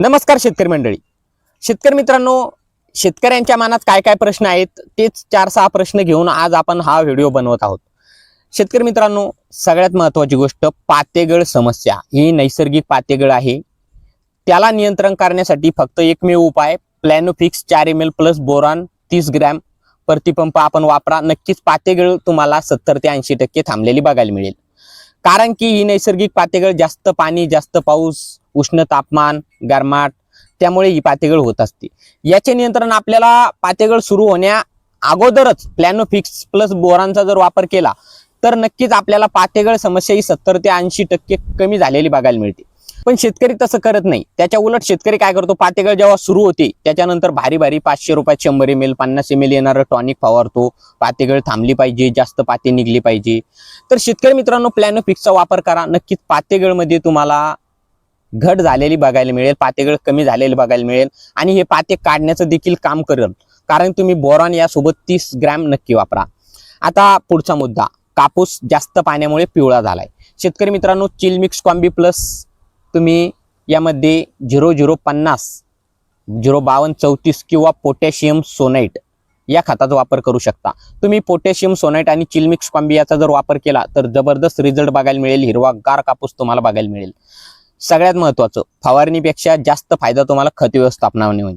नमस्कार शेतकरी मंडळी. शेतकरी मित्रांनो शेतकऱ्यांच्या मनात काय काय प्रश्न आहेत तेच चार सहा प्रश्न घेऊन आज आपण हा व्हिडिओ बनवत आहोत. शेतकरी मित्रांनो सगळ्यात महत्त्वाची गोष्ट पातेगळ समस्या. ही नैसर्गिक पातेगळ आहे. त्याला नियंत्रण करण्यासाठी फक्त एकमेव उपाय प्लॅनोफिक्स चार एम एल प्लस बोरॉन तीस ग्रॅम प्रतिपंप आपण वापरा. नक्कीच पातेगळ तुम्हाला सत्तर ते ऐंशी टक्के थांबलेली बघायला मिळेल. कारण की ही नैसर्गिक पातेगळ जास्त पाणी जास्त पाऊस उष्ण तापमान गरमाट त्यामुळे ही पातेगळ होत असते. याचे नियंत्रण आपल्याला पातेगळ सुरू होण्या अगोदरच प्लॅनोफिक्स प्लस बोरांचा जर वापर केला तर नक्कीच आपल्याला पातेगळ समस्या ही सत्तर ते ऐंशी टक्के कमी झालेली बघायला मिळते. पण शेतकरी तसं करत नाही. त्याच्या उलट शेतकरी काय करतो? पातेगळ जेव्हा सुरू होते त्याच्यानंतर भारी भारी पाचशे रुपयात शंभर एम एल पन्नास एम एल येणारं टॉनिक फवारतो. पातेगळ थांबली पाहिजे जास्त पाते निघली पाहिजे. तर शेतकरी मित्रांनो प्लॅनोफिक्सचा वापर करा. नक्कीच पातेगळमध्ये तुम्हाला घट झालेली बघायला मिळेल पातेगळ कमी झालेली बघायला मिळेल आणि हे पाते काढण्याचं देखील काम करेल. कारण तुम्ही बोरॉन यासोबत तीस ग्रॅम नक्की वापरा. आता पुढचा मुद्दा कापूस जास्त पाण्यामुळे पिवळा झालाय. शेतकरी मित्रांनो चिल मिक्स कॉम्बी प्लस तुम्ही यामध्ये झिरो झिरो पन्नास झिरो बावन्न चौतीस किंवा पोटॅशियम सोनाईट या खताचा वापर करू शकता. तुम्ही पोटॅशियम सोनाईट आणि चिलमिक्स कॉम्बी याचा जर वापर केला तर जबरदस्त रिझल्ट बघायला मिळेल हिरवा गार कापूस तुम्हाला बघायला मिळेल. सगळ्यात महत्वाचं फवारणीपेक्षा जास्त फायदा तुम्हाला खत व्यवस्थापनाने होईल.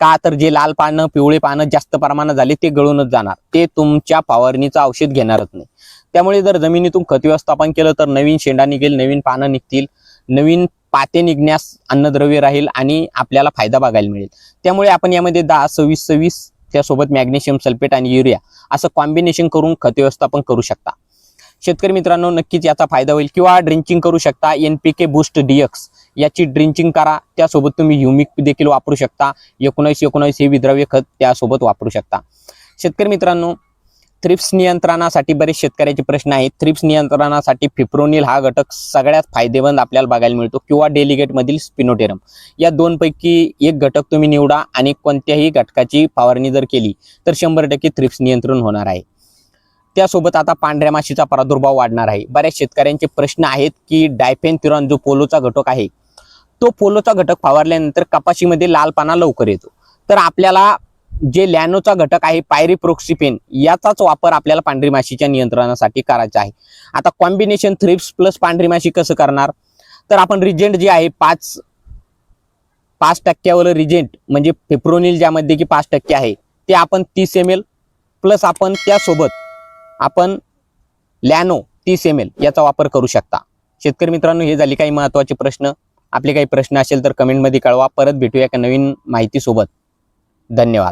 का तर जे लाल पानं पिवळे पानं जास्त प्रमाणात झाले ते गळूनच जाणार. ते तुमच्या फवारणीचं औषध घेणारच नाही. त्यामुळे जर जमिनीतून खत व्यवस्थापन केलं तर नवीन शेंडा निघेल नवीन पानं निघतील. नवीन पाते निघण्यास अन्नद्रव्य राहील आणि आपल्याला फायदा बघायला मिळेल. त्यामुळे आपण यामध्ये दहा सव्वीस सव्वीस त्यासोबत मॅग्नेशियम सल्फेट आणि युरिया असं कॉम्बिनेशन करून खत व्यवस्थापन करू शकता. शेतकरी मित्रांनो नक्कीच याचा फायदा होईल किंवा ड्रिंचिंग करू शकता. N P K boost DX याची ड्रिंचिंग करा. त्यासोबत तुम्ही ह्युमिक देखील वापरू शकता. एकोणीस एकोणीस हे विद्रव्य खत त्यासोबत वापरू शकता. शेतकरी मित्रांनो थ्रिप्स नियंत्रणासाठी बरेच शेतकऱ्याचे प्रश्न आहेत. थ्रिप्स नियंत्रणासाठी फिप्रोनिल हा घटक सगळ्यात फायदेमंद आपल्याला बघायला मिळतो किंवा डेलिगेटमधील स्पिनोटेरम. या दोनपैकी एक घटक तुम्ही निवडा आणि कोणत्याही घटकाची फवारणी जर केली तर शंभर टक्के थ्रिप्स नियंत्रण होणार आहे. त्यासोबत आता पांढऱ्या माशीचा प्रादुर्भाव वाढणार आहे. बऱ्याच शेतकऱ्यांचे प्रश्न आहेत की डायफेनथिरॉन जो पोलोचा घटक आहे. तो पोलोचा घटक फवारल्यानंतर कपाशीमध्ये लालपाना लवकर येतो. तर आपल्याला जे लॅनोचा घटक आहे पायरीप्रोक्सिपेन याचाच वापर आपल्याला पांढरी माशीच्या नियंत्रणासाठी करायचा आहे. आता कॉम्बिनेशन थ्रिप्स प्लस पांढरी माशी कसं करणार? तर आपण रिजेंट जे आहे पाच पाच टक्क्यावर रिजेंट म्हणजे फेप्रोनिल ज्यामध्ये की पाच टक्के आहे ते आपण तीस एम एल प्लस आपण त्यासोबत आपण लॅनो तीस एम एल याचा वापर करू शकता. शेतकरी मित्रांनो हे झाले काही महत्त्वाचे प्रश्न. आपले काही प्रश्न असेल तर कमेंटमध्ये कळवा. परत भेटूया एका नवीन माहितीसोबत. धन्यवाद.